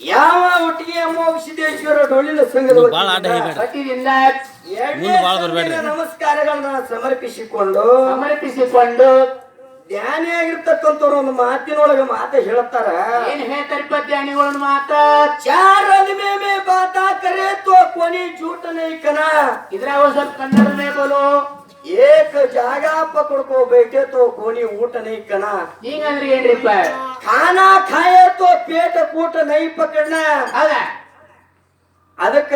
ಯಾವ ಒಟ್ಟಿಗೆ ಅಮ್ಮ ಸಿದ್ದೇಶ್ವರ ಡೊಳ್ಳಿನ ಸಂಘದ ನಮಸ್ಕಾರಗಳನ್ನ ಸಮರ್ಪಿಸಿಕೊಂಡು ಸಮರ್ಪಿಸಿಕೊಂಡು ಧ್ಯಾನಿ ಆಗಿರ್ತಕ್ಕಂಥವ್ರು ಒಂದು ಮಾತಿನೊಳಗ ಮಾತ ಹೇಳ್ತಾರ ಏನ್ ಹೇಳ್ತಾರಪ್ಪ ಧ್ಯಾನಿಗಳನ್ನ ಮಾತ ಚಾರ್ ಅದ್ಮೇಲೆ ಬಾತಾ ಕರೆ ತೋ ಕೊನೆ ಜೂಟನೇ ಕನ. ಇದ್ರ ಸ್ವಲ್ಪ ಕನ್ನಡನೇ ಬೋಲು. ಏಕ ಜಾಗ ಕೊಡ್ಕೋಬೇಕೆ ತೋ ಕೋಣಿ ಊಟ ನೈ ಕಣ. ಹಿಂಗಂದ್ರೆ ಏನ್ರಿಪ್ಪ ಖಾನ ಖಾಯ ತೋ ಪೇಟ ಕೂಟ ನೈ ಪಕಡ್ನ ಅದ ಅದಕ್ಕ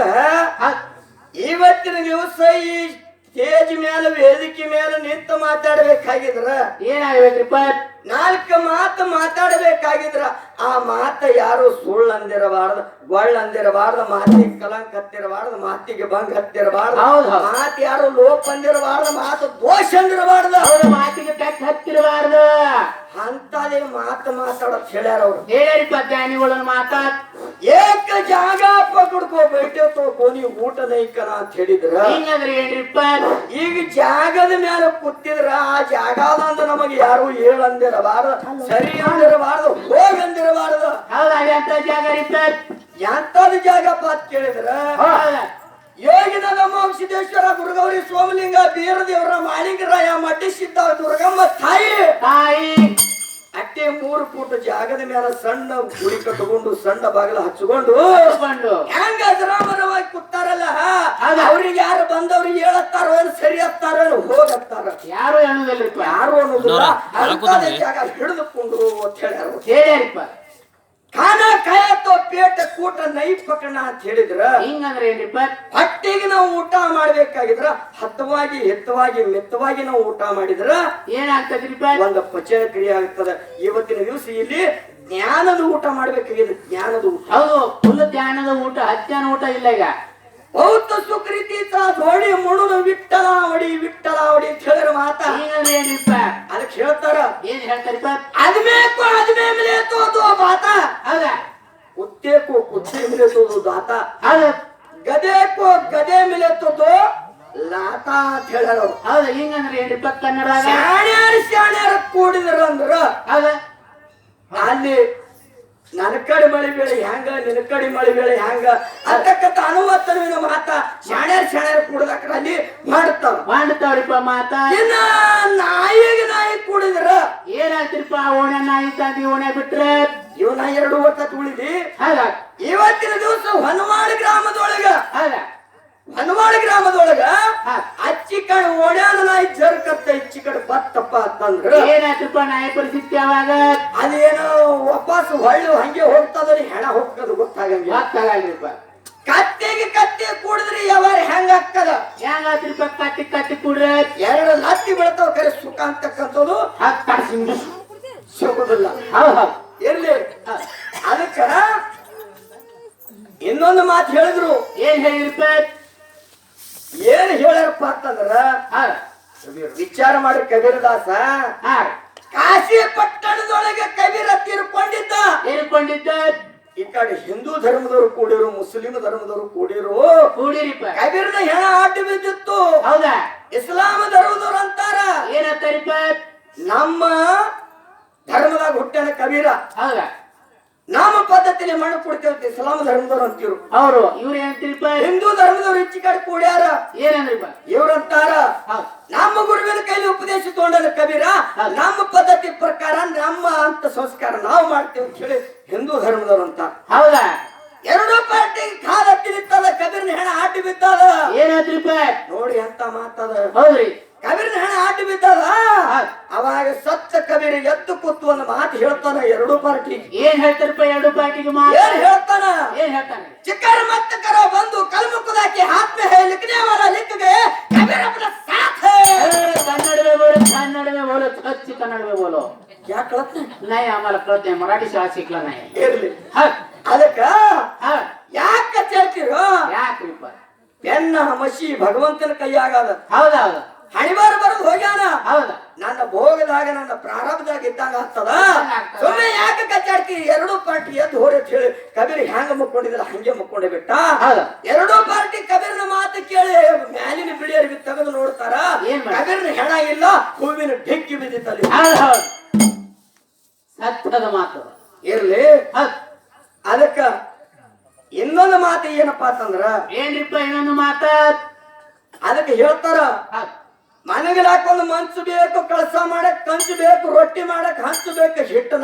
ಇವತ್ತಿನ ದಿವಸ ಈ ಸ್ಟೇಜ್ ಮೇಲೆ ವೇದಿಕೆ ಮೇಲೆ ನಿಂತು ಮಾತಾಡ್ಬೇಕಾಗಿದ್ರ. ಏನಾಗ್ಬೇಕ್ರಿಪ್ಪ? ನಾಲ್ಕು ಮಾತು ಮಾತಾಡಬೇಕಾಗಿದ್ರ ಆ ಮಾತ ಯಾರು ಸುಳ್ಳು ಅಂದಿರಬಾರ್ದು ಗೊಳ್ಳ ಅಂದಿರಬಾರ್ದು ಮಾತಿಗೆ ಕಲಂಕ ಹತ್ತಿರಬಾರ್ದು ಮಾತಿಗೆ ಭಂಗ ಹತ್ತಿರಬಾರ್ದು. ಮಾತು ಯಾರು ಲೋಪ ಅಂದಿರಬಾರ್ದು ಮಾತು ದೋಷ ಅಂದಿರಬಾರ್ದು. ಮಾತಿಗೆ ಕಟ್ ಹತ್ತಿರಬಾರ್ದು. ಅಂತದೇ ಮಾತು ಮಾತಾಡೋದ್ ಹೇಳ್ಯಾರ ಅವ್ರು. ಹೇಳಿರಿಪ್ಪ ಜ್ಞಾನಿಗಳನ್ನ ಮಾತಾಡ್ ಏಕ ಜಾಗ ಪಕಡ್ಕೋ ಬೈಟೆ ತೋ ಕೋನಿ ಊಟ ನೈಕನ ಅಂತ ಹೇಳಿದ್ರ. ಹಿಂಗಂದ್ರೆ ಏನ್ರಿಪ್ಪ ಈಗ ಜಾಗದ ಮೇಲೆ ಕೂತಿದ್ರ ಆ ಜಾಗದಂದ ನಮಗೆ ಯಾರು ಹೇಳಂದಿರಬಾರ್ದು ಸರಿ ಅಂದಿರಬಾರ್ದು ಹೋಗಂದಿರಬಾರ್ದು. ಹೌದಾ ಅಂತ ಜಾಗ ಇಪ್ಪ ಎಂತದ ಜಾಗಪ್ಪ ಅಂತ ಕೇಳಿದ್ರ ಹೌದಾ. ಯೋಗಿನ ನಮ್ಮ ಸಿದ್ದೇಶ್ವರ ಗುರುಗೌರಿ ಸೋಮಲಿಂಗ ಬೀರದೇವರ ಮಾಳಿಂಗರಾಯ ಮಡ್ಡಿಸಿದ್ದ ದುರ್ಗಮ್ಮ ತಾಯಿ. ತಾಯಿ. ಅಟ್ಟೆ ಮೂರು ಫೂಟ್ ಜಾಗದ ಮೇಲೆ ಸಣ್ಣ ಗುಡಿ ಕಟ್ಟಿಕೊಂಡು ಸಣ್ಣ ಬಾಗಿಲ ಹಚ್ಚಿಕೊಂಡು ಬಂದು ಹೆಂಗ ಅಜರಾಮರವಾಗಿ ಕೂತಾರಲ್ಲ? ಅವ್ರಿಗೆ ಯಾರು ಬಂದವ್ರಿಗೆ ಹೇಳತ್ತಾರೋ ಏನು ಸರಿ ಹತ್ತಾರೋ ಹೋಗತ್ತಾರ? ಯಾರು ಹೇಳುದಿಲ್ರಿಪ್ಪ ಯಾರು ಅನ್ನೋದಿಲ್ಲ. ಜಾಗ ಹಿಡಿದುಕೊಂಡು ಅಂತ ಹೇಳ್ಯಾರ. ಖಾನ ಕಾಯತೋ ಪೇಟ ಕೂಟ ನೈ ಪಕಣ ಅಂತ ಹೇಳಿದ್ರ ಹಿಂಗಂದ್ರೆ ಏನ್ರಿಪ್ಪ ಹೊಟ್ಟಿಗೆ ನಾವು ಊಟ ಮಾಡ್ಬೇಕಾಗಿದ್ರ ಹತ್ತವಾಗಿ ಹೆತ್ತವಾಗಿ ಮೆತ್ತವಾಗಿ ನಾವು ಊಟ ಮಾಡಿದ್ರ ಏನಾಗ್ತದ್ರಿಪ್ಪ ಒಂದು ಪಚನ ಕ್ರಿಯೆ ಆಗ್ತದ. ಇವತ್ತಿನ ದಿವಸ ಇಲ್ಲಿ ಜ್ಞಾನದ ಊಟ ಮಾಡ್ಬೇಕಾಗಿದೆ ಜ್ಞಾನದ ಊಟ. ಹೌದು ಫುಲ್ ಜ್ಞಾನದ ಊಟ ಹತ್ಯಾನ ಊಟ ಇಲ್ಲ ಈಗ. ಬೌದ್ಧ ಸುಕೃತಿ ಧೋಡಿ ಮುಳುದು ವಿಠಲಾವಡಿ ವಿಠಲಾವಡಿ ಅಂತ ಹೇಳಿದ್ರ ಮಾತ. ಏನ್ರಿಪ್ಪ ಅದಕ್ಕೆ ಹೇಳ್ತಾರ. ಏನ್ ಹೇಳ್ತಾರಿಪ್ಪ? ಅದ್ಮೇಕು ಅದ್ಮೇ ಮೇಲೆ ತೋದು ಬಾತ ಹೌದಾ? ಕುತ್ತೇಕು ಕುತ್ತೆ ಮೇಲೆ ತೋದು ದಾತ. ಅದ ಗದೆಕು ಗದೆ ಮೇಲೆ ತೋದು ಲಾತ ಅಂತ ಹೇಳ್ಯಾರ ಹೌದಾ? ಹಿಂಗಂದ್ರೆ ಏನ್ರಿಪ್ಪ ಕನ್ನಡ ಶಾಣ್ಯಾರ ಶಾಣ್ಯಾರ ಕೂಡಿದ್ರ ಅಂದ್ರ ಹೌದಾ? ಅಲ್ಲಿ ನನ್ನ ಕಡೆ ಮಳಿ ಬೇಳೆ ಹೆಂಗ ನಿನ್ನ ಕಡೆ ಮಳಿ ಬೇಳೆ ಹೆಂಗ ಅಂತಕ್ಕಂಥ ಅನುವತ್ತನವಿನ ಮಾತ ಶಾಣ್ಯಾರ ಶಾಣ್ಯಾರ ಕೂಡದಕ್ರ ಅಲ್ಲಿ ಮಾಡ್ತಾವ ಮಾಡ್ತಾವ್ರಿಪ್ಪ ಮಾತ? ಇನ್ನ ನಾಯಿಗೆ ನಾಯಿ ಕುಡಿದ್ರ? ಏನಾಯ್ತಿರಪ್ಪ? ಓಣೆ ನಾಯಿ ತಂದಿ ಓಣೆ ಬಿಟ್ರೆ? ಇವನ ಎರಡು ವರ್ಷ ತುಳಿದಿ ಹಾಗ ಇವತ್ತಿನ ದಿವಸ ಹೊನವಾಡ ಗ್ರಾಮದೊಳಗ ಹೌದಾ? ಹೊನವಾಡ ಗ್ರಾಮದೊಳಗ. ಅಚ್ಚಿ ಕಡೆ ಓಡ್ಯಾದ ನಾಯಿ ಜರ್ಕತ್ತ ಇಚ್ಚಿ ಕಡೆ ಬತ್ತಪ್ಪ ಅಂತಂದ್ರ ಏನಾಯ್ತಪ್ಪ ನಾಯಿ ಪರಿಸ್ಥಿತಿ ಯಾವಾಗ? ಅದೇನೋ ವಾಪಸ್ ಹೊಳ್ಳು ಹಂಗೆ ಹೋಗ್ತದ್ರಿ ಹೆಣ ಹೋಗ್ತದ ಗೊತ್ತಾಗಂಗಿಲ್ಲ. ಗೊತ್ತಾಗಲ್ರಿಪ್ಪ ಕತ್ತಿಗೆ ಕತ್ತಿ ಕುಡಿದ್ರಿ ಯಾವಾರ ಹೆಂಗ ಆಗ್ತದ? ಹೆಂಗಾದ್ರಿಪ್ಪ ಕಟ್ಟಿ ಕಟ್ಟಿ ಕುಡ್ರ? ಎರಡು ಲತ್ತಿ ಬೀಳ್ತಾವ ಕರೆ ಸುಖ ಅಂತಕ್ಕಂಥದ್ದು. ಸಿಗುದಿಲ್ಲ. ಇರ್ಲಿ. ಅದಕ್ಕ ಇನ್ನೊಂದು ಮಾತು ಹೇಳಿದ್ರು. ಏನ್ ಹೇಳಿರಿಪ್ಪ ಏನ್ ಹೇಳಪ್ಪ ಅಂತಂದ್ರ ವಿಚಾರ ಮಾಡಿ ಕಬೀರದಾಸ. ಕಾಶಿ ಪಟ್ಟಣದೊಳಗೆ ಕಬೀರ ತೀರ್ಕೊಂಡಿದ್ದ. ತೀರ್ಕೊಂಡಿದ್ದ. ಈ ಕಡೆ ಹಿಂದೂ ಧರ್ಮದವರು ಕೂಡಿರು ಮುಸ್ಲಿಂ ಧರ್ಮದವರು ಕೂಡಿರು. ಕೂಡಿರಿಪ್ಪ. ಕಬೀರ್ನ ಹೆಣ ಆಟ ಬಿದ್ದಿತ್ತು. ಹೌದಾ? ಇಸ್ಲಾಂ ಧರ್ಮದವ್ರು ಅಂತಾರ. ಏನಂತಾರಿಪ್ಪ? ನಮ್ಮ ಧರ್ಮದಾಗ ಹುಟ್ಟಣ ಕಬೀರ. ಹೌದಾ? ನಮ್ಮ ಪದ್ಧತಿಲಿ ಮಣ್ಣು ಕೊಡ್ತೇವೆ ಅಂತ ಇಸ್ಲಾಂ ಧರ್ಮದವ್ರು ಅಂತೀವ್ರು. ಅವರು ಇವ್ರು ಏನಂತೀರಿಪ್ಪ ಹಿಂದೂ ಧರ್ಮದವ್ರು ಹೆಚ್ಚಿ ಕಡೆ ಕೂಡ್ಯಾರ? ಏನಂದ್ರಿಪ್ಪ ಇವ್ರಂತಾರ? ನಮ್ಮ ಗುರುವಿನ ಕೈಲಿ ಉಪದೇಶ ತಗೊಂಡನ ಕಬೀರ? ನಮ್ಮ ಪದ್ಧತಿ ಪ್ರಕಾರ ನಮ್ಮ ಅಂತ ಸಂಸ್ಕಾರ ನಾವು ಮಾಡ್ತೇವೆ ಅಂತ ಹೇಳಿ ಹಿಂದೂ ಧರ್ಮದವ್ರು ಅಂತ. ಹೌದಾ? ಎರಡು ಪಾರ್ಟಿ ಕಾಲ ಕಬೀರ್ನ ಹೆಣ ಆಟಿ ಬಿತ್ತದ ಏನಾದ್ರಿಪ್ಪ ನೋಡಿ ಅಂತ ಮಾತದ. ಹೌದ್ರಿ. ಕಬೀರದ ಹಣ ಆಟ ಬಿದ್ದದ ಅವಾಗ ಸತ್ತ ಕಬೀರ ಎದ್ದು ಕೂತು ಒಂದು ಮಾತು ಹೇಳ್ತಾನ ಎರಡು ಪಾರ್ಟಿ. ಏನ್ ಹೇಳ್ತಾರಪ್ಪ ಎರಡು ಪಾರ್ಟಿಗೆ ಏನ್ ಹೇಳ್ತಾನ? ಏನ್ ಹೇಳ್ತಾನೆ? ಚಿಕ್ಕರ ಮತ್ತ ಕರ ಬಂದು ಕಲ್ಮುಕ್ಕದಾಕಿ ಆತ್ಮ ಹೇಳಿಕ್ಕೆ ಅವರ ಲಿಕ್ಕಿಗೆ ಕಬೀರಪ್ಪನ ಸಾಥ ಕನ್ನಡವೇ ಬೋಲು ಕನ್ನಡವೇ ಬೋಲು ಸಚ್ಚಿ ಕನ್ನಡವೇ ಬೋಲು. ಯಾಕೆ ಕಳತ್ನೆ? ನೈ ಆಮೇಲೆ ಕಳತ್ನೆ ಮರಾಠಿ ಶಾಲೆ ಸಿಕ್ಲ ನೈ. ಇರ್ಲಿ. ಅದಕ್ಕ ಯಾಕ ಹೇಳ್ತೀರೋ ಯಾಕ್ರಿಪ್ಪ? ಬೆನ್ನ ಮಸಿ ಭಗವಂತನ ಕೈಯಾಗದ. ಹೌದೌದು. ಇದ್ದಂಗ ಆಗ್ತದ. ಸುಮ್ಮನೆ ಯಾಕೆ ಕಚ್ಚಾಡ್ತಿ? ಎರಡು ಪಾರ್ಟಿ ಎದ್ದು ಹೋರಿ ಅಂತ ಹೇಳಿ. ಕಬೀರ್ ಹ್ಯಾಂಗ ಮುಕ್ಕೊಂಡಿದ್ರ ಹಂಗೆ ಮುಕ್ಕೊಂಡೆ ಬಿಟ್ಟ? ಹಾ ಎರಡೂ ಪಾರ್ಟಿ ಕಬೀರ್ನ ಮಾತು ಕೇಳಿ ಮ್ಯಾಲಿನ ಬಿಳಿಯರಿಗೆ ತೆಗೆದು ನೋಡ್ತಾರ? ಕಬೀರ್ನ ಹೆಣ ಇಲ್ಲ ಹೂವಿನ ಢಿಕ್ಕಿ ಬಿದ್ದಿತ್ತಲ್ಲಿ. ಸತ್ಯದ ಮಾತು. ಇರ್ಲಿ. ಅದಕ್ಕ ಇನ್ನೊಂದು ಮಾತು ಏನಪ್ಪಾ ಅಂತಂದ್ರ ಏನ್ರಿಪ್ಪ ಇನ್ನೊಂದು ಮಾತ? ಅದಕ್ಕೆ ಹೇಳ್ತಾರ ಮನೆಗಿಲಾಕೊಂದು ಮನ್ಸು ಬೇಕು ಕೆಲಸ ಮಾಡಕ್ ಕಂಚು ಬೇಕು ರೊಟ್ಟಿ ಮಾಡಕ್ ಹಂಚು ಬೇಕು ಹಿಟ್ಟು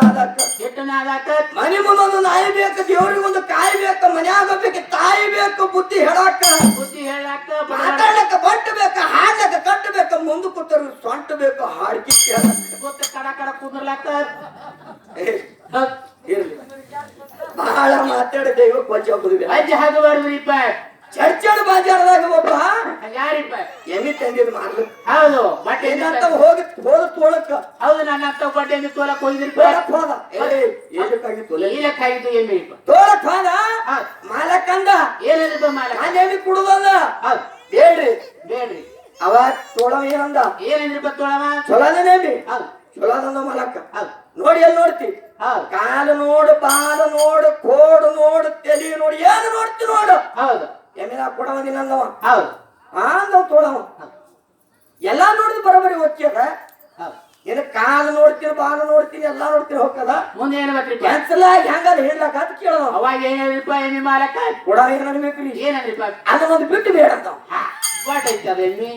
ಹಿಟ್ಟನಾದಾಕ ಮನೆ ಮುಂದೊಂದು ನಾಯಿ ಬೇಕು ದೇವ್ರಿಗೊಂದು ಕಾಯಿ ಬೇಕು ಮನ್ಯಾಗ ಬೇಕು ತಾಯಿ ಬೇಕು ಬುದ್ಧಿ ಹೇಳಾಕ. ಬುದ್ಧಿ ಹೇಳಾಕ ಮಾತಾಡಕ ಬಟ್ಟು ಬೇಕು ಹಾಡ್ಲಕ್ಕ ಕಟ್ಟು ಬೇಕು ಮುಂದೆ ಕೂತರು ಸೊಂಟ ಬೇಕು ಹಾಡ್ಕಿ ಗೊತ್ತ ಕಡ ಕಡ ಕುಂದ್ರಲಾಕ ಇರ್ಲಿ. ಬಹಳ ಮಾತಾಡ ದೈವ ಕೊಂಚ ಹೋಗುದಿಲ್ಲ. ಅಜ್ಜ ಹಾಗಬಾರ್ದ್ರಿಪ್ಪ ಚರ್ಚಡ್ ಬಾಜಾರದಾಗ ಒಬ್ಬ ಯಾರಿಪ್ಪ? ಎಮ್ಮಿ ತಂದಿದ್ ಮಾರ್ಲಿಕ್ಕೆ ಹೌದು ಬಟ್ಟೆ ಏನಂತ ಹೋಗಿ ಹೋದ ತೋಳಕ್ಕ. ಹೌದು ನನ್ನ ಅಂತ ಬಟ್ಟೆ ತೋಲಕ್ ಹೋಗಿದ್ರಿ ತೋಳಕ್ ಹೋದ. ಏನಕ್ಕಾಗಿ ತೊಲೆ? ಈಲಕ್ಕಾಗಿದ್ದು ಎಮ್ಮಿ? ತೋಳಕ್ ಹೋದ? ಮಾಲಕ್ಕಂದ ಏನಿದ್ರಿಪ್ಪ ಮಾಲಕ್? ನಾನು ಎಮ್ಮಿ ಕುಡುದಲ್ಲ ಬೇಡ್ರಿ. ಬೇಡ್ರಿ. ಅವ ತೋಳವ ಏನಂದ? ಏನಿದ್ರಿಪ್ಪ ತೋಳವ? ಚೊಲೋದ ನೇಮಿ ಹೌದ್. ಚೊಲೋದಂದ ಮಾಲಕ್ಕ ಹೌದ್. ನೋಡಿ ಎಲ್ಲಿ ನೋಡ್ತಿ? ಕಾಲು ನೋಡು ಬಾಲು ನೋಡು ಕೋಡು ನೋಡು ತಲೆ ನೋಡಿ ಏನು ನೋಡ್ತಿ ನೋಡು. ಹೌದು. ಎಮ್ಮಿನ ಕೊಡವದಿನಂದವ ಹೌದು. ಅಂದವ ತೋಳವ. ಎಲ್ಲ ನೋಡಿದ್ ಬರೋಬರಿ ಹೌದು. ಏನ ಕಾಲು ನೋಡ್ತೀನಿ ಬಾಲು ನೋಡ್ತೀನಿ ಎಲ್ಲ ನೋಡ್ತೀನಿ ಹೋಗ್ತದ? ಮುಂದೆ ಏನ್ ಬೇಕ್ರಿ ಕ್ಯಾನ್ಸಲ್ ಆಗಿ ಹೆಂಗಾರ ಹೇಳಕ್ ಅಂತ ಕೇಳೋದು. ಅವಾಗ ಏನಿದ್ರಿಪ್ಪ ಎಮ್ಮಿ ಮಾಲಕ? ಕೊಡ ಏನ್ ಅನ್ಬೇಕ್ರಿ? ಅದನ್ನ ಅದನ್ನೊಂದು ಬಿಟ್ಟು ಬೇಡ ಅಂತ. ಬಾಟ್ ಐತಿ ಅದ ಎಮ್ಮಿ.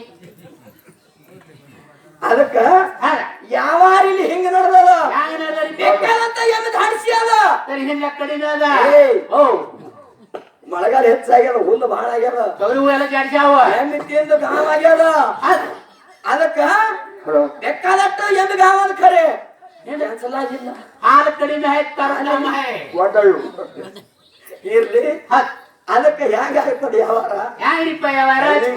ಅದಕ್ಕ ಯಾವಾರ ಇಲ್ಲಿ ಹಿಂಗ ನಡೆದದ? ಬೇಕಾದಂತ ಎಮ್ಮೆ ಧಾಡಿಸಿ ಅದ. ಹಿಂದ ಕಡಿಮೆ ಅದ. ಓ. ಮಳೆಗಾಲ ಹೆಚ್ಚಾಗ್ಯದ ಹುಲ್ಲು ಬಹಳ ಆಗ್ಯದ ತೊಗರಿ ಹೂ ಎಲ್ಲ ಎಮ್ಮೆ ತಿಂದು ಗಾಮ ಆಗ್ಯದ. ಅದಕ್ಕ ಬೇಕಾದಟ್ಟು ಎಂದು ಗಾಮ ಅದ ಖರೆ ಕ್ಯಾನ್ಸಲ್ ಆಗಿಲ್ಲ. ಹಾಲು ಕಡಿಮೆ ಆಯ್ತು ತರಕಾರಿ ಇರ್ಲಿ. ಅದಕ್ಕೆ ಹೇಗೆ ಆಗ್ತದ ಯಾವಾರ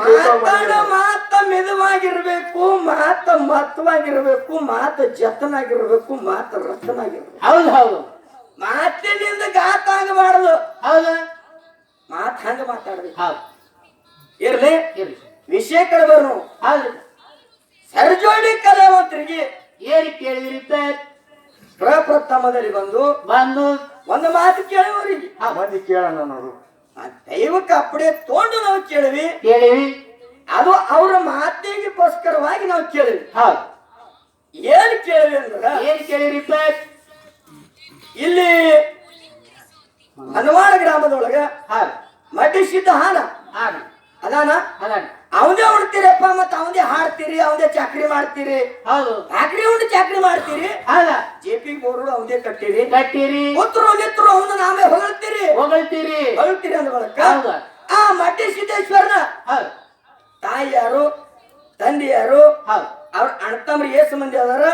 ಮಾತಾಡ ಮಾತ ಮೆದುವಾಗಿರ್ಬೇಕು ಮಾತ ಮತ್ತವಾಗಿರ್ಬೇಕು ಮಾತ ಜತನಾಗಿರ್ಬೇಕು ಮಾತ ರತ್ನಾಗಿರ್ಬೇಕು ಹೌದು ಹೌದು. ಮಾತಿನಿಂದ ಗಾತ ಆಗಬಾರದು. ಹೌದು. ಮಾತ್ ಹಂಗ ಮಾತಾಡ್ಬೇಕು. ಹೌದು. ಇರ್ಲಿ. ಇರ್ಲಿ. ವಿಷಯ ಬರೋಣ ಹೌದು. ಸರ್ಜೋಡಿ ಕಲಾವಂತರಿಗೆ ಏರಿ ಕೇಳಿದ್ರಿಪ್ಪ ಪ್ರಪ್ರಥಮದಲ್ಲಿ ಬಂದು ಬಂದು ಒಂದು ಮಾತು ಕೇಳುವವರಿಗೆ ಬಂದು ಕೇಳೋಣ ನೋಡು. ಆ ದೈವಕ್ಕೆ ಅಪ್ಪಡೆ ತೋಂಡು ನಾವು ಕೇಳಿವಿ. ಕೇಳಿವಿ. ಅದು ಅವರ ಮಾತಿಗೋಸ್ಕರವಾಗಿ ನಾವು ಕೇಳಿವಿ. ಹೌದು. ಏನ್ ಕೇಳಿವಿ ಅಂದ್ರೆ ಏನ್ ಕೇಳಿರಿ ಇಲ್ಲಿ ಹನವಾಡ ಗ್ರಾಮದೊಳಗ ಹೌದು. ಮಡ್ಡಿ ಸಿದ್ಧ ಹಾನ. ಹಾಂ ಅದಾನ? ಅವಂದೇ ಅವನೇ ಉಣ್ತೀರಪ್ಪ ಮತ್ತ ಅವನೇ ಹಾಡ್ತೀರಿ ಅವನೇ ಚಾಕ್ರಿ ಮಾಡ್ತೀರಿ. ಹೌದು. ಚಾಕ್ರಿ ಉಂಡು ಚಾಕ್ರಿ ಮಾಡ್ತೀರಿ. ಜೆ ಪಿ ಮೂರು ಅವನೇ ಕಟ್ಟಿರಿ. ಕಟ್ಟಿರಿ. ಉತ್ತರು ನಿತ್ರು ಅವನು ನಾವೇ ಹೊಗಳ್ತೀರಿ. ಹೊಗಳ್ತೀರಿ. ಹೊಗಳ್ತೀರಿ ಅಂದ ಬಳಕ ಆ ಮಡ್ಡಿ ಸಿದ್ದೇಶ್ವರನ ಹೌದು. ತಾಯಿ ಯಾರು ತಂದೆ ಯಾರು ಅವ್ರ ಅಣ್ತಮ್ರ ಏಸು ಮಂದಿ ಅದಾರ.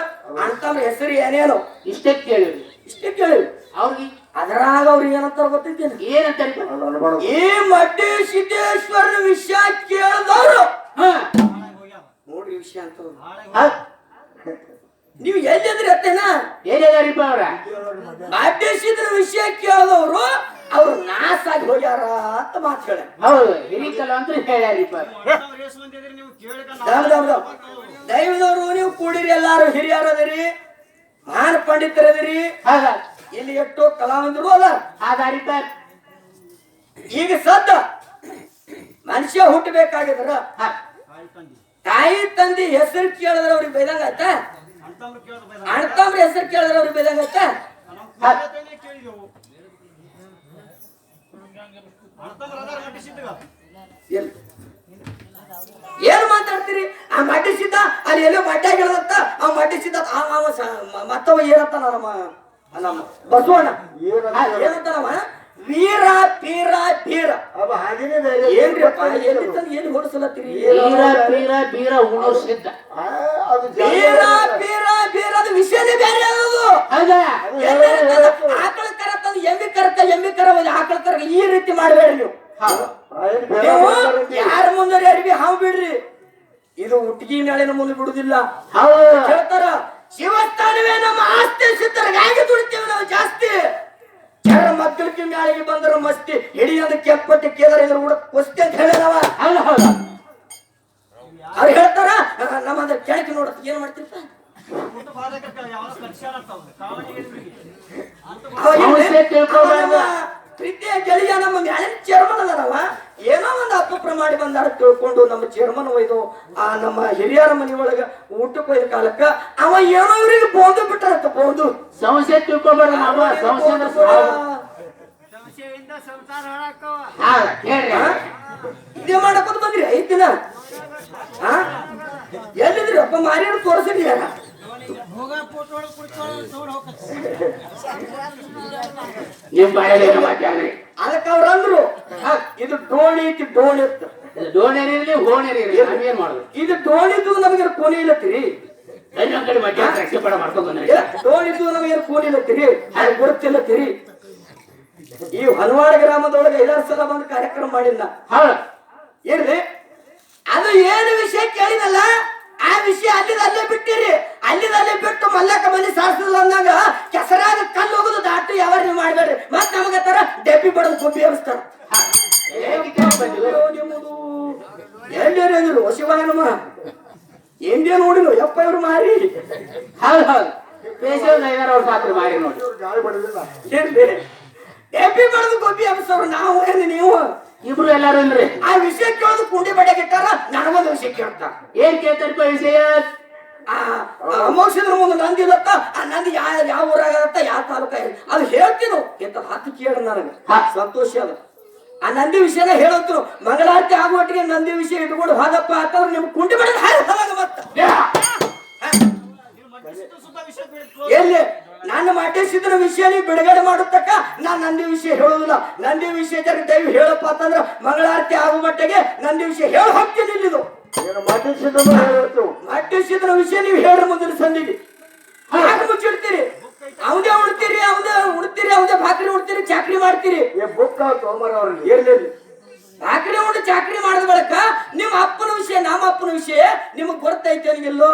ಅಣ್ತಮ್ರ ಹೆಸರು ಏನೇನು? ಇಷ್ಟೇ ಕೇಳಿರಿ ಇಷ್ಟೇ ಕೇಳಿರಿ ಅವ್ರಿಗೆ ಅದ್ರಾಗ ಅವ್ರಿಗೆ ಏನಂತಾರ ಗೊತ್ತಿದ್ದೇನೆ ಏನಂತ. ಈ ಮಡ್ಡಿ ಸಿದ್ದೇಶ್ವರನ ವಿಷಯ ಕೇಳಿದವ್ರು. ಹಾ. ನೋಡ್ರಿ ವಿಷಯ ಅಂತ. ನೀವು ಎಲ್ಲಿದ್ರಿ ಅತ್ತೇನ? ಏನಿದಾರಿಪ್ಪ ಅವ್ರ? ವಿಷಯ ಕೇಳಿದವ್ರು ಅವ್ರು ನಾಸ್ ಆಗಿ ಹೋಗ್ಯಾರ ಅಂತ ಮಾತು ಹೇಳ. ಹೌದು ಹಿರಿಕಲ್ಲ ಅಂತ ಹೇಳ್ಯಾರಿಪ್ಪ ದೈವದವ್ರು ನೀವು ಕೂಡಿರಿ ಎಲ್ಲಾರು ಹಿರಿಯರದಿರಿ ಮಹಾನ್ ಪಂಡಿತರದಿರಿ ಹೌದ? ಇಲ್ಲಿ ಎಷ್ಟೋ ಕಲಾವಂದರು ಅದ. ಆಧಾರಿತ ಈಗ ಸದ್ದ ಮನುಷ್ಯ ಹುಟ್ಟಬೇಕಾಗಿದ್ರ ತಾಯಿ ತಂದೆ ಹೆಸರು ಕೇಳಿದ್ರೆ ಅವ್ರಿಗೆ ಬೈದಂಗ ಆಯ್ತ ಅಣ್ತಮ್ರ ಹೆಸರು ಕೇಳಿದ್ರೆ ಅವ್ರಿಗೆ ಬೈದಂಗ ಆಯ್ತ? ಏನ್ ಮಾತಾಡ್ತೀರಿ? ಆ ಮಡ್ಡಿಸಿದ್ದ ಅಲ್ಲಿ ಎಲ್ಲೋ ಮಡ್ಡ ಹೇಳದತ್ತ ಆ ಮಡ್ಡಿಸಿದ್ದ ಮತ್ತವ ಏನತ್ತ ನಾನು ನಮ್ಮ ಬಸವಣ್ಣ. ಏನಂತಾರವ ವೀರ ಪೀರ ಪೀರ. ಅವ ಹಾಗೇನೆ ಬೇರೆ ಏನ್ರಿಪ್ಪ ಎಲ್ಲಿ ತಂದು ಎಲ್ಲಿ ಹೊಡಿಸಲತ್ತೀರಿ ವೀರ ಪೀರ ಬೀರ ಉಣೋ ಸಿದ್ಧ. ಅದು ಪೀರ ಬೀರ ಅದು ವಿಷಯನೇ ಬೇರೆ ಅದು. ಹೌದಾ? ಆಕಳ ಕರ ತಂದು ಎಮ್ಮಿ ಕರಕ ಎಮ್ಮಿ ಕರ ಆಕಳ ಕರ ಈ ರೀತಿ ಮಾಡಬೇಡಿ ನೀವು. ಏನ್ ನೀವು? ಯಾರ ಮುಂದೆ ಅರಿವಿ ಹಾವು ಬಿಡ್ರಿ. ಇದು ಹುಟ್ಟಿಗೆ ಮೇಳಿನ ಮುಂದೆ ಬಿಡುದಿಲ್ಲ. ಹೌದು. ಹೇಳ್ತಾರ ಶಿವಸ್ಥಾನವೇ ನಮ್ಮ ಆಸ್ತಿ ಸಿದ್ಧರಾಗಿ ದುಡಿತೇವೆ ನಾವು ಜಾಸ್ತಿ? ಚರ ಮಕ್ಕಳಿಗೆ ಮ್ಯಾಳಿಗೆ ಬಂದ್ರ ಮಸ್ತಿ ಇಡೀ ಅದು ಕೆಪ್ಪಟ್ಟು ಕೇದರ ಇದ್ರ ಕೂಡ ಕುಸ್ತಿ ಅಂತ ಹೇಳಿದವ ಅಲ್ಲ ಹೌದ ಅವ್ರು ಹೇಳ್ತಾರ ನಮ್ಮ ಅಂದ್ರೆ ಕೆಳಕ್ಕೆ ನೋಡ ಏನ್ ಮಾಡ್ತಿರ್ತ ಪ್ರೀತಿಯ ಗೆಳೆಯ ನಮ್ಮ ಮ್ಯಾಲಿನ ಚೇರ್ಮನ್ ಅದಾನವ. ಏನೋ ಒಂದು ಅಪಪ್ರ ಮಾಡಿ ಬಂದಾರ ತಿಳ್ಕೊಂಡು ನಮ್ಮ ಚೇರ್ಮನ್ ಒಯ್ದು ಆ ನಮ್ಮ ಹಿರಿಯರ ಮನೆ ಒಳಗ ಊಟಕ್ಕೆ ಒಯ್ದ ಕಾಲಕ್ಕ ಅವ ಏನೋ ಇವ್ರಿಗೆ ಬೋಂದು ಬಿಟ್ಟಾರತ್ತ ಬೋಂದು ಸಂಶಯ ಆ? ಇದೇ ಮಾಡಕೋತ ಬಂದ್ರಿ ಐದ್ ದಿನ? ಆ? ಎಲ್ಲಿದ್ರಿ? ಅಪ್ಪ ಮಾರಿಯರು ತೋರಿಸಿದ್ರಿ ಯಾರ ನಿಮ್ ಬಾಯಲ್ಲಿ ಏನೋ ಮಾತಾಡ್ರಿ ಅದಕ್ಕೆ ಅವ್ರು ಅಂದ್ರು ಇದು ಡೋಣಿ ಐತಿ ಡೋಣಿ ಅಂತ. ಡೋಣಿ ಇರಲಿ ಹೋಣಿ ಹೋಣೇರಿ ಇರ್ಲಿ ನಾವೇನ್ ಮಾಡುದು ಇದು ಡೋಣಿದ್ದು ನಮಗೆ ಕೋಣಿ ಇಲ್ಲತ್ತೀರಿ ಇನ್ನೊಂದ್ ಕಡೆ ಪಡ ಮಾಡ್ಕೊಂಡ್ ಬಂದ್ರಿ ಇಲ್ಲ, ಡೋಣಿದ್ದು ನಮಗೆ ಕೋಣಿ ಇಲ್ಲತ್ತೀರಿ ಅದು ಗುರುತಿಲ್ಲತ್ತೀರಿ ಈ ಹನವಾಡ ಗ್ರಾಮದೊಳಗೆ ಐದಾರು ಸಲ ಬಂದು ಕಾರ್ಯಕ್ರಮ ಮಾಡಿಲ್ಲ ಹೌದು. ಇರ್ಲಿ ಅದು ಏನು ವಿಷಯ ಕೇಳಿದಲ್ಲ? ಆ ವಿಷಯ ಅಲ್ಲಿದಲ್ಲೇ ಬಿಟ್ಟಿರಿ. ಅಲ್ಲಿದಲ್ಲೇ ಬಿಟ್ಟು ಮಲ್ಲಕ್ಕ ಮನೆ ಸಾರಿಸಲ್ಲ ಅಂದಾಗ ಕೆಸರಾದ ಕಲ್ಲು ಹೋಗುದು ದಾಟು ಯಾವ ನೀವು ಮಾಡ್ಬೇಡ್ರಿ. ಮತ್ ನಮಗ ತರ ಡೆಬ್ಬಿ ಬಡದು ಗುಬ್ಬಿ ಹರಿಸ್ತಾರ ಎಲ್ಲಿ ಶಿವನಮ್ಮ ಎಂದೇ ನೋಡಿನು ಯಪ್ಪ ಇವ್ರು ಮಾರಿ. ಹೌದು ಹೌದು. ಪೇಶವ್ ಐದಾರು ಅವ್ರ ಪಾತ್ರ ಮಾರಿ ನೋಡಿ. ಡೆಬ್ಬಿ ಬಡದು ಗುಬ್ಬಿ ಹರಿಸೋರು ನಾವು ಏನು ನೀವು? ಇಬ್ರು ಎಲ್ಲಾರು ಇಲ್ರಿ ಆ ವಿಷಯ ಕೇಳೋದು ಕುಂಡಿ ಬಡಿಯಾಗ ಇಟ್ಟಾರ ನನಗೊಂದು ವಿಷಯ ಕೇಳ್ತಾ ಏನ್ ಕೇಳ್ತಾರಪ್ಪ ವಿಷಯ? ಆ ಒಂದು ಮುಂದೆ ನಂದಿ ಇರತ್ತ ಆ ನಂದಿ ಯಾವ ಯಾವ ಊರಾಗತ್ತ ಯಾವ ತಾಲೂಕ ಅದು ಹೇಳ್ತೀನು ಎಂತ ಹತ್ತು ಕೇಳ ನನಗೆ. ಸಂತೋಷ ಅದ. ಆ ನಂದಿ ವಿಷಯನ ಹೇಳತ್ರು ಮಂಗಳಾರತಿ ಆಗುವಟ್ಟಿಗೆ ನಂದಿ ವಿಷಯ ಇಟ್ಕೊಂಡು ಹಾಗಪ್ಪ ಅಂತಂದ್ರೆ ನಿಮ್ಗೆ ಕುಂಡಿ ಬಡ ಹಾಗೆ ಹೋದಾಗ ಮತ್ತ. ಎಲ್ಲಿ? ನಾನು ಮಾತಾಡಿಸಿದ್ರ ವಿಷಯ ನೀವು ಬಿಡುಗಡೆ ಮಾಡುತ್ತಕ್ಕ. ನಾನು ನಂದಿ ವಿಷಯ ಹೇಳುವುದಿಲ್ಲ. ನಂದಿ ವಿಷಯ ಜನ ದಯವು ಹೇಳಪ್ಪ ಅಂತಂದ್ರ ಮಂಗಳಾರತಿ ಆಗುವ ಮಟ್ಟಿಗೆ ನಂದಿ ವಿಷಯ ಹೇಳ ಹೋಗ್ತೀನಿ ಇಲ್ಲಿದು. ಮಾಡಿಸಿದ್ರ ವಿಷಯ ನೀವು ಹೇಳ್ರಿ ಮುಂದಿನ ಸಂದಿಗೆ. ಹಾಗೆ ಮುಚ್ಚಿಡ್ತೀರಿ? ಅವದೇ ಉಣ್ತೀರಿ ಅವದೇ ಉಣ್ತೀರಿ ಅವದೇ ಭಾಕ್ರಿ ಉಣ್ತೀರಿ ಚಾಕ್ರಿ ಮಾಡ್ತೀರಿ. ಬುಕ್ ಅವ್ರಿಗೆ. ಭಾಕ್ರಿ ಉಂಡು ಚಾಕ್ರಿ ಮಾಡಿದ ಬಳಿಕ ನಿಮ್ಮ ಅಪ್ಪನ ವಿಷಯ ನಮ್ಮ ಅಪ್ಪನ ವಿಷಯ ನಿಮಗ್ ಗೊತ್ತೈತೆ ಇಲ್ಲೋ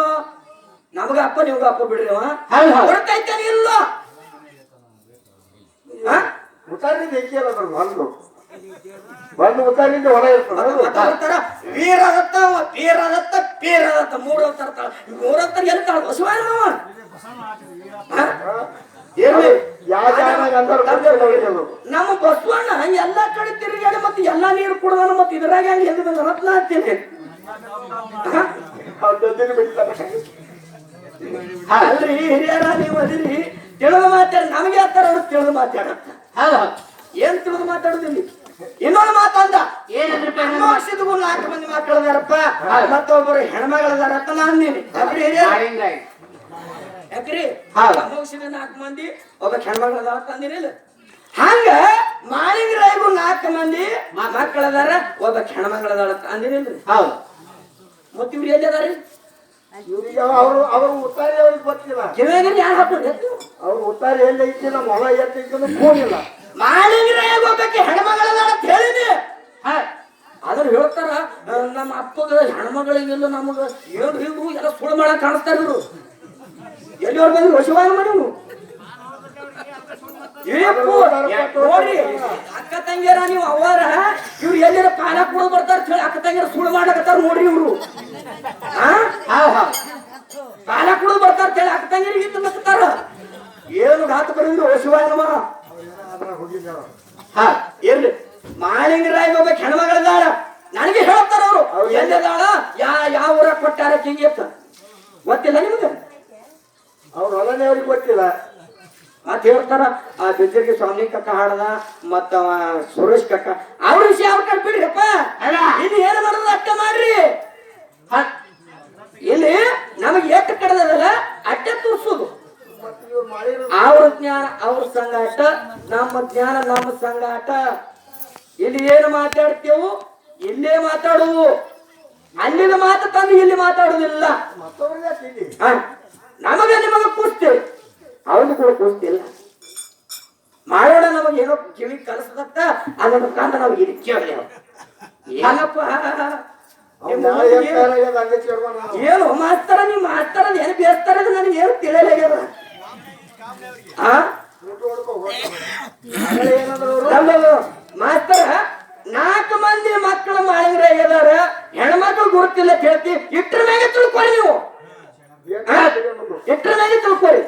ನಮಗ ಅಪ್ಪ ನಿಮ್ಗ ಅಪ್ಪ ಬಿಡ್ರಿ. ಗೊತ್ತೈತೆ ಇಲ್ಲೋ. ಹೆಚ್ಚಿಯಲ್ಲ ಅದ್ರ ಬಂದು. ಬಂದು ಮುತಾರಿಂದ ಹೊರ ಇರ್ತಾರ ವೀರ ಅವ ಪೀರ ಅದತ್ತ ಪೀರ ಅದತ್ತ ಮೂರು ಅಂತಾರ ಮೂರು ಅಂತಾರ ಎಲ್ಲಿ ತಾಳ? ಬಸವ ನಮ್ಮ ಬಸವಣ್ಣ ಎಲ್ಲಾ ಕಡೆ ತಿರುಗಾಡಿ ಮತ್ತೆ ಎಲ್ಲಾ ನೀರು ಕುಡ್ದಾನ ಮತ್ತೆ ಇದ್ರಾಗ ಹೆಂಗ್ ಬಂದ ರತ್ನ ಬಿಡ್ತಾರೆ ಅಲ್ರಿ ಹಿರಿಯರ ನೀವು ಅದಿರಿ. ತಿಳಿದು ಮಾತಾಡ ನಮಗೆ ಹತ್ತಾರ ತಿಳಿದು ಮಾತಾಡ ಹೌದು. ಏನ್ ತಿಳಿದು ಮಾತಾಡುದಿಲ್ಲ ಇನ್ನೊಂದು ಮಾತಂದ? ಅಮಾವಾಸ್ಯೆಗೂ ನಾಲ್ಕು ಮಂದಿ ಮಕ್ಕಳದಾರಪ್ಪ. ಮತ್ತೊಬ್ಬರು ಹೆಣ್ಮಗಳದಾರ ಅಂತ ನಾನು. ಅಂದೀನಿ ಅಲ್ರಿ ಹಿರಿಯರ ಯಾಕ್ರಿ? ಹೌದು. ನಾಲ್ಕು ಮಂದಿ ಒಬ್ಬ ಹೆಣ್ಮಗಳದಾರ ಅಂತ ಅಂದಿನಿಲ್ಲ ಹಂಗ ಮಾಳಿಂಗರಾಯಗೂ ನಾಲ್ಕು ಮಂದಿ ಮಕ್ಕಳದಾರ ಒಬ್ಬ ಹೆಣ್ಮಗಳದಾರ ಅಂತ ಅಂದಿನಿಲ್ರಿ ಹೌದು. ಮತ್ತಿವ್ರು ಎಲ್ಲಿ ಅದಾರಿ ಇವ್ರಿಗೆ ಅವರು ಅವರು ಉತ್ತಾರಿ ಅವ್ರಿಗೆ ಗೊತ್ತಿಲ್ಲ. ಕಿವಿಯಾಗ ಯಾರು ಹಾಕೊಂಡು ಅವ್ರು ಉತ್ತಾರಿ ಎಲ್ಲಿ ಐತಿ ನಮ್ಮ ಹೊಲ ಎತ್ತಿದ್ದು ಫೋನ್ ಇಲ್ಲ ಮಾಳಿಂಗರಾಯ ಕೇಳಿದೆ ಹೆಣ್ಮಗಳದಾರ ಅಂತ ಆದ್ರೆ ಹೇಳ್ತಾರ ನಮ್ಮ ಅಪ್ಪಗ ಹೆಣ್ಮಗಳಿಗೆಲ್ಲ ನಮಗ ಏನು ಹಿಂಗು ಎಲ್ಲ ಸುಳ್ಳು ಮಾಡಕ್ ಕಾಣಿಸ್ತಾರ ಇವ್ರು. ಎಲ್ಲಿವರೆಗೆ ಬಂದ್ರು? ವಶವಾನ ನೋಡ್ರಿ ಅಕ್ಕ ತಂಗಿಯರ ನೀವು ಅವರ ಇವ್ರು ಎಲ್ಲರ ಪಾಲ ಕೂಡ ಬರ್ತಾರ ಹೇಳಿ ಅಕ್ಕ ತಂಗಿಯರ ಸುಳ್ಳು ಮಾಡಕತ್ತಾರ ನೋಡ್ರಿ ಇವ್ರು. ಪಾಲ ಕೂಡ ಬರ್ತಾರ ಹೇಳಿ ಅಕ್ಕ ತಂಗಿಯರಿಗೆ ತಿನ್ನಕತ್ತಾರ ಏನು ಘಾತ ಬರೆದ್ರು ಶಿವಾಯ ಹೋಗಿದ್ದಾರ ಹಾ ಇರ್ಲಿ. ಮಾಳಿಂಗರಾಯ ಒಬ್ಬ ಹೆಣ್ಮಗಳದಾಳ ನನಗೆ ಹೇಳ್ತಾರ ಅವರು. ಎಲ್ಲಿದಾಳ ಯಾ ಯಾವ ಊರ ಕೊಟ್ಟಾರ ಅಂತ ಗೊತ್ತಿಲ್ಲ ನಿಮ್ಗೆ? ಅವ್ರ ಹೊಲನೇ ಅವ್ರಿಗೆ ಗೊತ್ತಿಲ್ಲ. ಮತ್ ಹೇಳ್ತಾರ ಆ ಬೆಜ್ಜರಿಗೆ ಸ್ವಾಮಿ ಕಕ್ಕ ಹಾಡದ ಮತ್ತ ಸುರೇಶ್ ಕಕ್ಕ. ಅವ್ರ ವಿಷಯ ಅವ್ರ ಕಡೆ ಬಿಡ್ರಿಪ್ಪ. ಇಲ್ಲಿ ಏನು ಮಾಡೋದು ಅಟ್ಟ ಮಾಡ್ರಿ. ಇಲ್ಲಿ ನಮಗೆ ಎಷ್ಟು ಕಡದಲ್ಲ ಅಟ್ಟೆ ತೋರ್ಸೋದು. ಅವ್ರ ಜ್ಞಾನ ಅವ್ರ ಸಂಗಾಟ ನಮ್ಮ ಜ್ಞಾನ ನಮ್ಮ ಸಂಗಾಟ. ಇಲ್ಲಿ ಏನು ಮಾತಾಡ್ತೇವು? ಇಲ್ಲೇ ಮಾತಾಡುವು. ಅಲ್ಲಿನ ಮಾತು ತಂದು ಇಲ್ಲಿ ಮಾತಾಡುವುದಿಲ್ಲ ನಮಗ ನಿಮಗ ಹ? ನಮಗೆ ನಿಮಗೆ ಕೂಸ್ತೇವೆ. ಅವ್ರಿಗೆ ಕೂಡ ಗೊತ್ತಿಲ್ಲ ಮಾಡೋಣ ನಮಗೆ ಏನೋ ಕಿವಿ ಕಲಸದತ್ತ ಅದನ್ನು ಕಂಡು ನಾವು ಇದ್ ಕೇಳಲಿ ಏನಪ್ಪ. ಏನು ಮಾಸ್ತರ ನೀವು. ಮಾಸ್ತರ ಏನು ಬೇಸ್ತಾರ ನನಗೆ ಏನು ತಿಳಿಯಲಾಗ್ಯದ ಮಾಡ್ತಾರ ಮಾಸ್ತರ ನಾಲ್ಕು ಮಂದಿ ಮಕ್ಕಳು ಮಾಡಿದ್ರೆ ಇದಾರ ಹೆಣ್ಮಕ್ಳು ಗುರುತಿಲ್ಲ ಕೇಳ್ತಿ ಇಟ್ರ ಮ್ಯಾಗೆ ತಿಳ್ಕೊರಿ ನೀವು. ಇಟ್ಟರ? ಇಟ್ರ ಮ್ಯಾಗೆ ತಿಳ್ಕೊರಿ.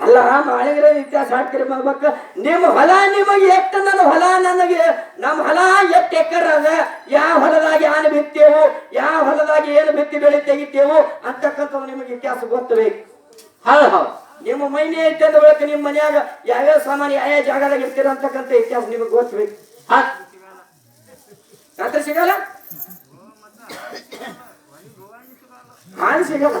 ಅಲ್ಲ. ಮಾಳಿಗರ ಇತಿಹಾಸ ಹಾಡ್ತೀರಿ ಮಗ ನಿಮ್ಮ ಹೊಲ ನಿಮಗೆ ಎಷ್ಟು? ನನ್ನ ಹೊಲ ನನಗೆ ನಮ್ಮ ಹೊಲ ಎಷ್ಟು ಎಕರ್ ಅದ? ಯಾವ ಹೊಲದಾಗ ಏನು ಬಿತ್ತೇವು? ಯಾವ ಹೊಲದಾಗ ಏನು ಬಿತ್ತಿ ಬೆಳೆ ತೆಗಿತೇವು? ಅಂತಕ್ಕಂಥದ್ದು ನಿಮಗೆ ಇತಿಹಾಸ ಗೊತ್ತಬೇಕು. ಹೌದು ಹೌದು. ನಿಮ್ಮ ಮೈನೇ ಐತೆ ಅಂದ ಬೆಳಕು ನಿಮ್ಮ ಮನ್ಯಾಗ ಯಾವ್ಯಾವ ಸಾಮಾನು ಯಾವ ಜಾಗದಾಗ ಇರ್ತೀರ ಅಂತಕ್ಕಂಥ ಇತಿಹಾಸ ನಿಮಗೆ ಗೊತ್ತಬೇಕು. ಹಾ. ಸಿಗಲ್ಲ? ಹಾಲು ಸಿಗಲ್ಲ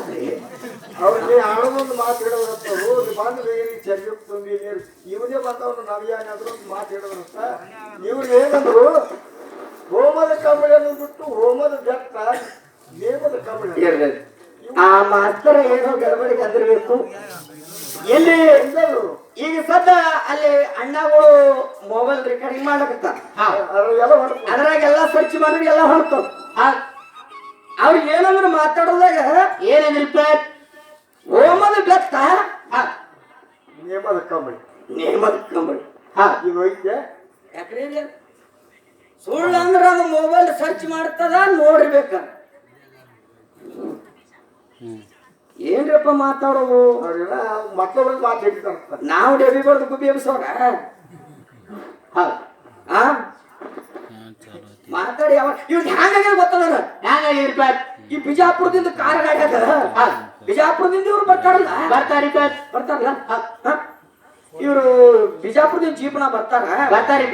ಅವ್ರಿಗೆ ಆಳದೊಂದು ಮಾತು ಹೇಳಿದ್ರಂತ ಹೋಗಿ ಬಂದ್ರೆ ಏನಿ ಚರ್ಗಿ ತುಂಬಿ ನೀರು ಇವನೇ ಬಂದವನು ನವ್ಯಾನಾದ್ರು ಒಂದು ಮಾತು ಹೇಳಿದ್ರಂತ ಇವ್ರು ಏನಂದ್ರು ಹೋಮದ ಕಂಬಳಿಯನ್ನು ಬಿಟ್ಟು ಹೋಮದ ಬೆಟ್ಟ ದೇವದ ಕಂಬಳಿ ಆ ಮಾತ್ರ ಏನೋ ಗಡಬಡಿಗೆ ಅಂದಿರ್ಬೇಕು. ಎಲ್ಲಿ? ಈಗ ಸದ್ದ ಅಲ್ಲಿ ಅಣ್ಣಗಳು ಮೊಬೈಲ್ ರೆಕಾರ್ಡಿಂಗ್ ಮಾಡಕತ್ತ ಹಾ ಎಲ್ಲ ಹೊರಟು ಅದ್ರಾಗೆಲ್ಲ ಸರ್ಚ್ ಮಾಡಿದ್ರೆ ಎಲ್ಲ ಹೊರತು ಹಾ ಅವ್ರು ಮಾತಾಡೋದಾಗ ಮಾತಾಡೋದಾಗ ಏನೇನಿಲ್ಪ ಓಮದ ಬೆತ್ತ? ಹಾ. ನೇಮದ ಕಂಬಳಿ. ನೇಮದ ಕಂಬಳಿ. ಹಾ. ಇದು ಐತೆ ಯಾಕ್ರಿ? ಸುಳ್ಳು ಅಂದ್ರೆ ಅದು ಮೊಬೈಲ್ ಸರ್ಚ್ ಮಾಡ್ತದ ನೋಡ್ಬೇಕ. ಏನ್ರಪ್ಪ ಮಾತಾಡೋದು? ಅವ್ರೆಲ್ಲ ಮಾತಾಡ್ತಾರ ಮಾತು ಹೇಳಿದಾರಂತ ನಾವು ಡೆಬಿ ಬರ್ದು ಗುಬ್ಬಿ ಎಬ್ಸೋರ ಹೌದು ಆ ಮಾತಾಡಿ ಯಾವ ಇವ್ರಿಗೆ ಹ್ಯಾಂಗ ಗೊತ್ತದ ಹೆಂಗಾಗಿರ್ಪ ಈ ಬಿಜಾಪುರದಿಂದ ಕಾರ್ ಗಾಡಿ ಅದ ಬಿಜಾಪುರದಿಂದ ಇವ್ರು ಬರ್ತಾರಲ್ಲ? ಬರ್ತಾರಿ ಬರ್ತಾರಲ್ಲ? ಇವರು ಬಿಜಾಪುರದಿಂದ ಜೀಪನ ಬರ್ತಾರ? ಬರ್ತಾರಿ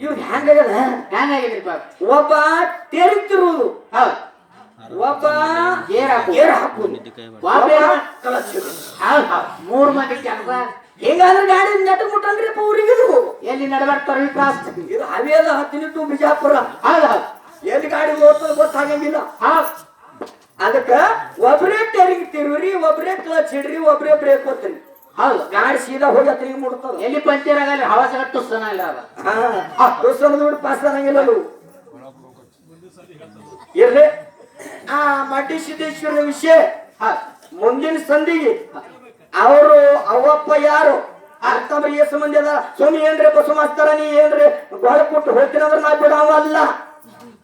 ಇವ್ರು ಹ್ಯಾಂಗಾಗ್ಯದ ಹೆಂಗಾಗಿದ್ರಿಪ್ಪ ಒಬ್ಬ ತೆರಿತಿರುವುದು ಹೌದು ಒಬ್ಬ ಏರ್ ಹಾಕು ಏರ್ ಹಾಕು ಮೂರು ಮಂದಿ ಕೆಲಸ. ಹಿಂಗಾದ್ರೆ ಗಾಡಿ ನೆಟ್ ಮುಟ್ಟಂದ್ರೆ ಊರಿಗೆ ಎಲ್ಲಿ ನಡಬರ್ತಾರ ಇದು ಹವೇದ ಹತ್ತಿನಿಟ್ಟು ಬಿಜಾಪುರ. ಹೌದು ಎಲ್ಲಿ ಗಾಡಿ ಓದ್ತದ ಗೊತ್ತಾಗಂಗಿಲ್ಲ. ಹಾ. ಅದಕ್ಕ ಒಬ್ರೇ ತೆರಿಗೆ ತಿರುವ್ರಿ ಒಬ್ರೇ ಕ್ಲಚ್ ಹಿಡ್ರಿ ಒಬ್ರೇ ಬ್ರೇಕ್ ಹೋಗ್ತೀರಿ ಹೌದು. ಗಾಡಿ ಸೀದಾ ಹೋಗಿ ತಿರುಗಿ ಮುಡ್ತದ ಎಲ್ಲಿ ಪಂಚರ್ ಆಗಲ್ಲ ಹವಾಸ ತುಸ್ತನ ಇಲ್ಲ ಅದು ಪಾಸ್ ಆಗಂಗಿಲ್ಲ ಅದು. ಇರ್ಲಿ. ಆ ಮಡ್ಡಿ ಸಿದ್ದೇಶ್ವರ ವಿಷಯ. ಹಾ ಮುಂದಿನ ಸಂಧಿಗೆ ಅವರು ಅವಪ್ಪ ಯಾರು? ಅಂತಂದ್ರೆ ಎಷ್ಟು ಮಂದಿ ಅದ. ಸ್ವಾಮಿ ಏನ್ರಿ ಬಸು ಮಾಸ್ತರ ನೀ ಏನ್ರಿ ಬಹಳ ಕೊಟ್ಟು ಹೋಗ್ತೀನಿ ನಾ ನಾ ಬಿಡವಲ್ಲ.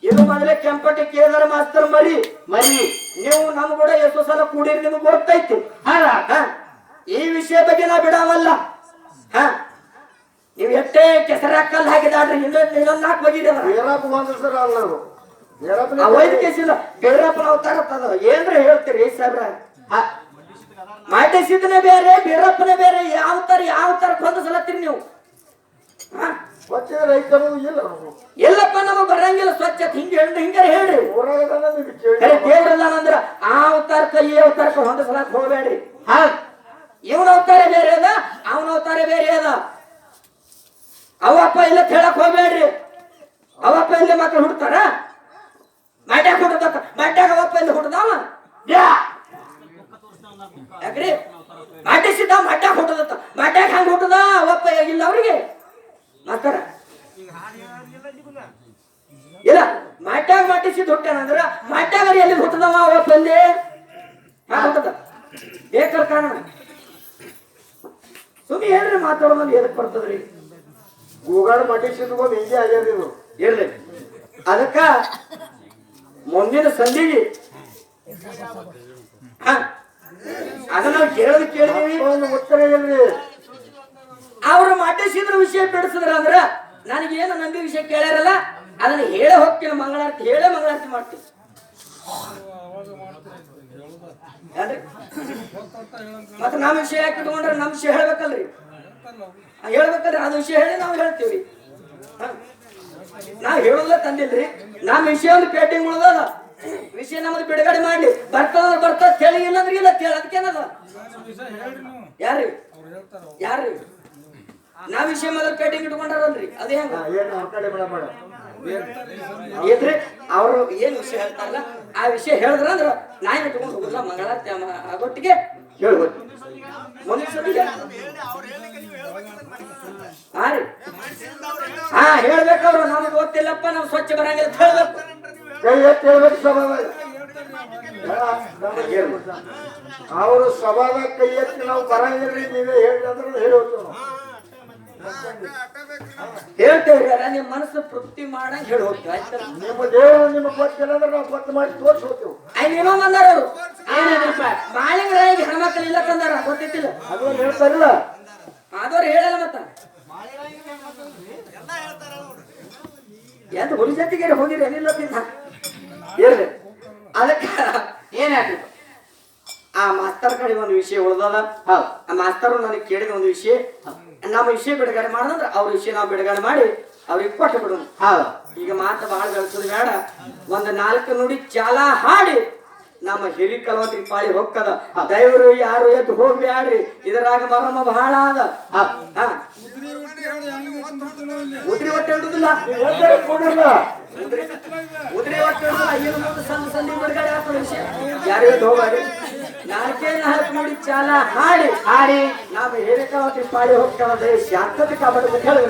ಇದು ಮೊದಲೇ ಕೆಂಪಟ್ಟಿ ಕೇದಾರ ಮಾಸ್ತರ್ ಮರಿ. ಮರಿ ನೀವು ನಮ್ ಕೂಡ ಎಷ್ಟು ಸಲ ಕೂಡಿರಿ ನಿಮ್ಗೆ ಗೊತ್ತೈತಿ? ಈ ವಿಷಯ ಬಗ್ಗೆ ನಾ ಬಿಡವಲ್ಲ. ಹ. ನೀವು ಎಷ್ಟೇ ಕೆಸರಾಕಲ್ ಹಾಕಿದಾಡ್ರಿ ಇನ್ನೊಂದು ಇನ್ನೊಂದು ನಾಲ್ಕು ಅಲ್ಲ ವೈದ್ಯ ಕೇಸಿಲ್ಲ ಬೇರಪ್ಪನ ಅವತಾರ ತದ ಏನ್ರಿ ಹೇಳ್ತೀರಿ ಸಾಬ್ರ ಮಾಟೇಸಿದ್ದನೇ ಬೇರೆ ಬೇರಪ್ಪನೇ ಬೇರೆ ಯಾವ ತರ ಯಾವ ತರ ಕೊಂದ ನೀವು? ತಿನ್ ನೀವು ರೈತರು ಇಲ್ಲ ಎಲ್ಲಪ್ಪ ನಮಗ್ ಬರಂಗಿಲ್ಲ ಸ್ವಚ್ಛತೆ. ಹಿಂಗೆ ಹೇಳಿ ಹಿಂಗಾರ ಹೇಳ್ರಿ. ತರ್ಕ ಕೇಳಿ. ತರ್ಕ ಆ ಅವತಾರಕ್ಕ ಈ ಅವತಾರಕ್ಕ ಹೊಂದಿಸಲಕ್ ಹೋಗ್ಬೇಡ್ರಿ. ಹಾ? ಇವನ ಅವತಾರ ಬೇರೆ ಅದ ಅವನ ಅವತಾರ ಬೇರೆ ಅದ. ಅವಪ್ಪ ಇಲ್ಲ ಹೇಳಕ್ ಹೋಗ್ಬೇಡ್ರಿ. ಅವಪ್ಪ ಇಲ್ಲಿ ಮಕ್ಳು ಹುಡ್ತಾರ? ಮಾಡ್ಯಾಗ ಹುಟ್ಟದ ಮಾಡ್ಯಾಗ ಅವಪ್ಪ ಇಲ್ಲಿ ಹುಡ್ದಾವ? ಯಾ ಯಾಕ್ರಿ? ಮಾಡಿಸಿದ್ದ ಮಾಡ್ಯಾಗ ಹುಟ್ಟದತ್ತ ಮಾಡ್ಯಾಗ ಹಂಗ ಹೊಟ್ಟದ? ಅವಪ್ಪ ಇಲ್ಲ ಅವ್ರಿಗೆ. ಮಾತಾರ ಇಲ್ಲ ಮಾಡ್ಯಾಗ ಮಾಡಿಸಿದ್ ಹುಟ್ಟಾನಂದ್ರ ಮಾಟ್ಯಾಗ ಎಲ್ಲಿ ಹೊಟ್ಟದವ ಅವಪ್ಪ ಅಲ್ಲಿ ಹೊಟ್ಟದ ಬೇಕರ ಕಾರಣ. ಸುಮ್ಮನೆ ಹೇಳ್ರಿ ಮಾತಾಡೋದು ಎದಕ್ ಬರ್ತದ್ರಿ? ಗೂಗಾಡ ಮಟ್ಟಿಸಿದ್ಕೊಂಡು ಹಿಂಗೆ ಆಗ್ಯದ ಇದು. ಇರ್ಲಿ. ಅದಕ್ಕ ಮುಂದಿನ ಸಂಧಿಗೆ ಹ, ಅದನ್ನ ನಾವು ಕೇಳೋದು ಕೇಳಿದೀವಿ ಉತ್ತರ ಇಲ್ರಿ ಅವ್ರು ಮಾಟೇಶಿದ್ರ ವಿಷಯ ಬಿಡಿಸಿದ್ರ ಅಂದ್ರ ನನಗೇನು ನಂಬಿ ವಿಷಯ ಕೇಳ್ಯಾರಲ್ಲ ಅದನ್ನ ಹೇಳೇ ಹೋಗ್ತೀನಿ ಮಂಗಳಾರತಿ ಹೇಳೇ ಮಂಗಳಾರತಿ ಮಾಡ್ತೀನಿ? ಮತ್ತೆ ನಮ್ಮ ವಿಷಯ ಯಾಕೆ ಇಟ್ಕೊಂಡ್ರೆ ನಮ್ಮ ವಿಷಯ ಹೇಳ್ಬೇಕಲ್ರಿ? ಹೇಳ್ಬೇಕಲ್ರಿ ಅದು ವಿಷಯ ಹೇಳಿ ನಾವು ಹೇಳ್ತೀವಿ. ನಾವು ಹೇಳೋದ್ಲ ತಂದಿಲ್ರಿ. ನಮ್ಮ ವಿಷಯ ಒಂದು ಪೇಟಿಂಗ್ ಉಳ್ದದ. ವಿಷಯ ನಮ್ದು ಬಿಡುಗಡೆ ಮಾಡ್ಲಿ. ಬರ್ತದ ಬರ್ತದ ಕೇಳಿ ಇಲ್ಲ ಅಂದ್ರೆ ಇಲ್ಲ ಕೇಳ ಅದಕ್ಕೇನದ ಯಾರ್ರಿ? ಯಾರ್ರಿ? ನಾ ವಿಷಯ ಮೊದಲು ಪೇಟಿಂಗ್ ಇಟ್ಕೊಂಡಾರಲ್ರಿ. ಅದೇ ಹೆಂಗ? ಏನ್ರಿ? ಅವರು ಏನ್ ವಿಷಯ ಹೇಳ್ತಾರಲ್ಲ ಆ ವಿಷಯ ಹೇಳಿದ್ರ ಅಂದ್ರ ನಾ ಇಟ್ಕೊಂಡು ಹೋಗುದಿಲ್ಲ ಮಂಗಳ ಆಗೊಟ್ಟಿಗೆ ಹೇಳ್ಬೋದು ಮುಂದಿನ ಹಾ ರೀ. ಹಾ ಹೇಳ್ಬೇಕವ್ರು ನಮ್ಗೆ ಗೊತ್ತಿಲ್ಲಪ್ಪ ನಾವು ಸ್ವಚ್ಛ ಬರಂಗಿಲ್ಲ ಅಂತ ಹೇಳ್ಬೇಕು. ಎತ್ತಿ ಹೇಳ್ಬೇಕು ಸಭಾದಾಗ ಅವರು ಸಭಾದಾಗ ಕೈ ಎತ್ತಿ ನಾವು ಬರಂಗಿಲ್ರಿ ನೀವೇ ಹೇಳಿದ್ರು ಹೇಳೋದು. ಹೇಳ್ತೇವೆ ನಿಮ್ಮ ಮನಸ್ಸು ತೃಪ್ತಿ ಮಾಡಂಗ್ ಹೇಳಿ ಹೋಗ್ತೀವಿ ನಿಮ್ಮ ದೇವರು ನಿಮಗೆ ಗೊತ್ತಿಲ್ಲ ಅಂದ್ರೆ ನಾವು ಗೊತ್ತು ಮಾಡಿ ತೋರಿಸ್ಕೋತೇವೆ ಐ ನೀನೋ ಬಂದಾರ ಅವರು. ಹೆಣ್ಮಕ್ಳು ಇಲ್ಲ ತಂದಾರ ಗೊತ್ತಿಲ್ಲ ಅದು ಹೇಳ್ತಾರಿಲ್ಲ. ಆದವ್ರು ಹೇಳಲ್ಲ ಮತ್ತ. ಎಂತ ಹುಲಿ ಜೊತೆಗೆ ಹೋಗಿರಿ ಏನಿಲ್ಲ ತಿನ್ನ ಇರ್ಲಿ. ಅದಕ್ಕೆ ಏನಾಗ್ಲಿ ಆ ಮಾಸ್ತರ್ ಕಡೆ ಒಂದು ವಿಷಯ ಉಳ್ದದ ಹೌದು. ಆ ಮಾಸ್ತರ್ ನನಗೆ ಕೇಳಿದ ಒಂದು ವಿಷಯ. ನಮ್ಮ ವಿಷಯ ಬಿಡುಗಡೆ ಮಾಡಿದ್ರೆ ಅವ್ರ ವಿಷಯ ನಾವು ಬಿಡುಗಡೆ ಮಾಡಿ ಅವ್ರಿಗೆ ಕೊಟ್ಟು ಬಿಡೋಣ. ಹೌದು. ಈಗ ಮಾತು ಬಹಳ ಗಳಿಸೋದು ಬೇಡ. ಒಂದು ನಾಲ್ಕು ನುಡಿ ಚಾಲ ಹಾಡಿ ನಮ್ಮ ಹಿರಿ ಕಲವತ್ರಿ ಪಾಳಿ ಹೋಗ್ತದ ದೈವರು ಯಾರು ಎದ್ದು ಹೋಗ್ಬ್ಯಾಡ್ರಿ. ಇದರಾಗ ಮರಮ ಬಹಳ ಅದ. ಹಾ. ಹಾ. ಉದ್ರಿ ಹೊಟ್ಟೆ ಉದ್ರಿ ಹೊಟ್ಟೆ ಹಿಡುದಿಲ್ಲ ಏನು ಮುಂದೆ ಸಂದ ಬಿಡುಗಡೆ ಆಗ್ತದ ವಿಷಯ? ಯಾರಿಗೆ ನುಡಿ, ಚಾಲ ಹಾಡಿ ಹಾಡಿ. ನಾವು ಕಲವತ್ರಿ ಪಾಳಿ ಹೋಗ್ತದ ಶಾಂತತೆ ಕಾಪಾಡಬೇಕು ಹೇಳಿ